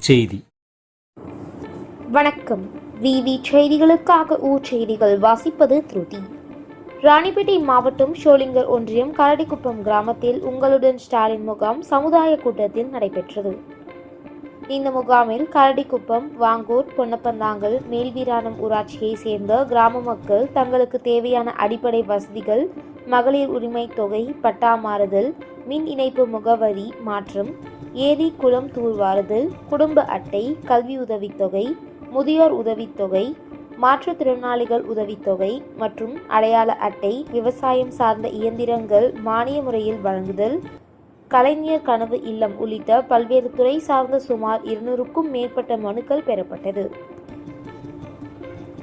செய்தி. வணக்கம். விவி செய்திகளுக்காக ஊர் செய்திகள் வாசிப்பது திருதி. ராணிப்பேட்டை மாவட்டம் ஷோலிங்கர் ஒன்றியம் கரடிக்குப்பம் கிராமத்தில் உங்களுடன் ஸ்டாலின் முகாம் சமுதாய கூட்டத்தில் நடைபெற்றது. இந்த முகாமில் கரடிக்குப்பம் வாங்கூர் பொன்னப்பந்தாங்கல் மேல்வீராணம் ஊராட்சியை சேர்ந்த கிராம மக்கள் தங்களுக்கு தேவையான அடிப்படை வசதிகள் மகளிர் உரிமை தொகை பட்டா மாறுதல் மின் இணைப்பு முகவரி மாற்றம் ஏரி குளம் தூர்வாறுதல் குடும்ப அட்டை கல்வி உதவித்தொகை முதியோர் உதவித்தொகை மாற்றுத்திறனாளிகள் உதவித்தொகை மற்றும் அடையாள அட்டை விவசாயம் சார்ந்த இயந்திரங்கள் மானிய முறையில் வழங்குதல் கலைஞர் கனவு இல்லம் உள்ளிட்ட பல்வேறு துறை சார்ந்த சுமார் இருநூறுக்கும் மேற்பட்ட மனுக்கள் பெறப்பட்டது.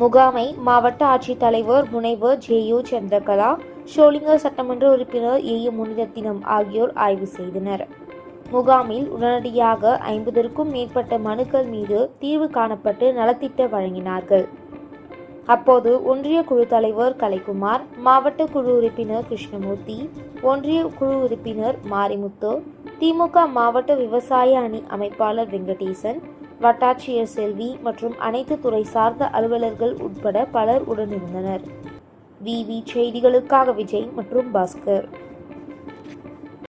முகாமை மாவட்ட ஆட்சித்தலைவர் முனைவர் ஜே யு சந்திரகலா ஷோலிங்கர் சட்டமன்ற உறுப்பினர் ஏ யு முனிரத்தினம் ஆகியோர் ஆய்வு செய்தனர். முகாமில் உடனடியாக ஐம்பதற்கும் மேற்பட்ட மனுக்கள் மீது தீர்வு காணப்பட்டு நலத்திட்ட வழங்கினார்கள். அப்போது ஒன்றிய குழு தலைவர் கலைக்குமார் மாவட்ட குழு உறுப்பினர் கிருஷ்ணமூர்த்தி ஒன்றிய குழு உறுப்பினர் மாரிமுத்து திமுக மாவட்ட விவசாய அணி அமைப்பாளர் வெங்கடேசன் வட்டாட்சியர் செல்வி மற்றும் அனைத்து துறை சார்ந்த அலுவலர்கள் உட்பட பலர் உடனிருந்தனர். விவி செய்திகளுக்காக விஜய் மற்றும் பாஸ்கர்.